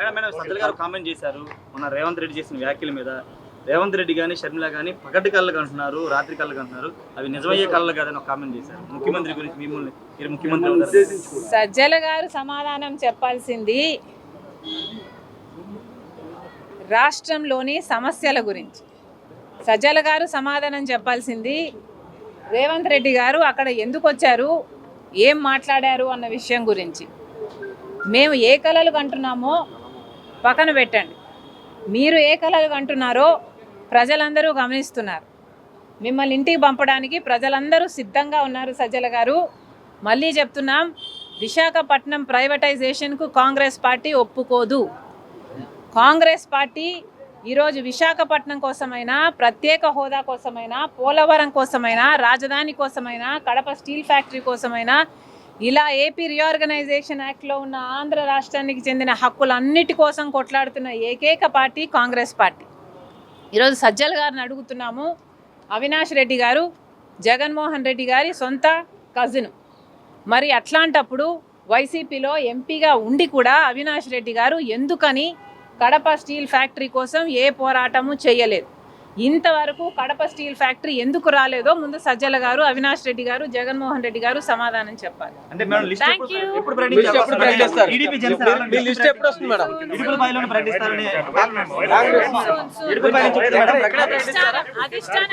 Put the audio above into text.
Madam madam Sajjala గారు comment చేశారు. మన రేవంత్ రెడ్డి చేసిన వ్యాఖ్యల మీద. రేవంత్ రెడ్డి కానీ షర్మిల కానీ పగటి కళ్ళకు అంటున్నారు రాత్రి కళ్ళకు అంటున్నారు. అవి నిజమయ్యే కళ్ళు కాదని ఒక కామెంట్ చేశారు. ముఖ్యమంత్రి గురించి మిమ్మల్ని మీరు ముఖ్యమంత్రి సజ్జల గారు సమాధానం చెప్పాల్సింది రాష్ట్రంలోని సమస్యల గురించి. సజ్జల గారు సమాధానం చెప్పాల్సింది రేవంత్ రెడ్డి గారు అక్కడ ఎందుకు వచ్చారు ఏం మాట్లాడారు అన్న విషయం గురించి. మేము ఏ కళలు కంటున్నామో పక్కన పెట్టండి. మీరు ఏ కళలు కంటున్నారో ప్రజలందరూ గమనిస్తున్నారు. మిమ్మల్ని ఇంటికి పంపడానికి ప్రజలందరూ సిద్ధంగా ఉన్నారు సజ్జల గారు. మళ్ళీ చెప్తున్నాం విశాఖపట్నం ప్రైవేటైజేషన్కు కాంగ్రెస్ పార్టీ ఒప్పుకోదు. కాంగ్రెస్ పార్టీ ఈరోజు విశాఖపట్నం కోసమైనా ప్రత్యేక హోదా కోసమైనా పోలవరం కోసమైనా రాజధాని కోసమైనా కడప స్టీల్ ఫ్యాక్టరీ కోసమైనా ఇలా ఏపీ రీఆర్గనైజేషన్ యాక్ట్లో ఉన్న ఆంధ్ర రాష్ట్రానికి చెందిన హక్కులన్నిటి కోసం కొట్లాడుతున్న ఏకైక పార్టీ కాంగ్రెస్ పార్టీ. ఈరోజు సజ్జల్ గారిని అడుగుతున్నాము. అవినాష్ రెడ్డి గారు జగన్మోహన్ రెడ్డి గారి సొంత కజిన్ మరి అట్లాంటప్పుడు వైసీపీలో ఎంపీగా ఉండి కూడా అవినాష్ రెడ్డి గారు ఎందుకని కడప స్టీల్ ఫ్యాక్టరీ కోసం ఏ పోరాటము చేయలేదు? ఇంతవరకు కడప స్టీల్ ఫ్యాక్టరీ ఎందుకు రాలేదో ముందు సజ్జల గారు అవినాష్ రెడ్డి గారు జగన్మోహన్ రెడ్డి గారు సమాధానం చెప్పాలి. అధిష్టానం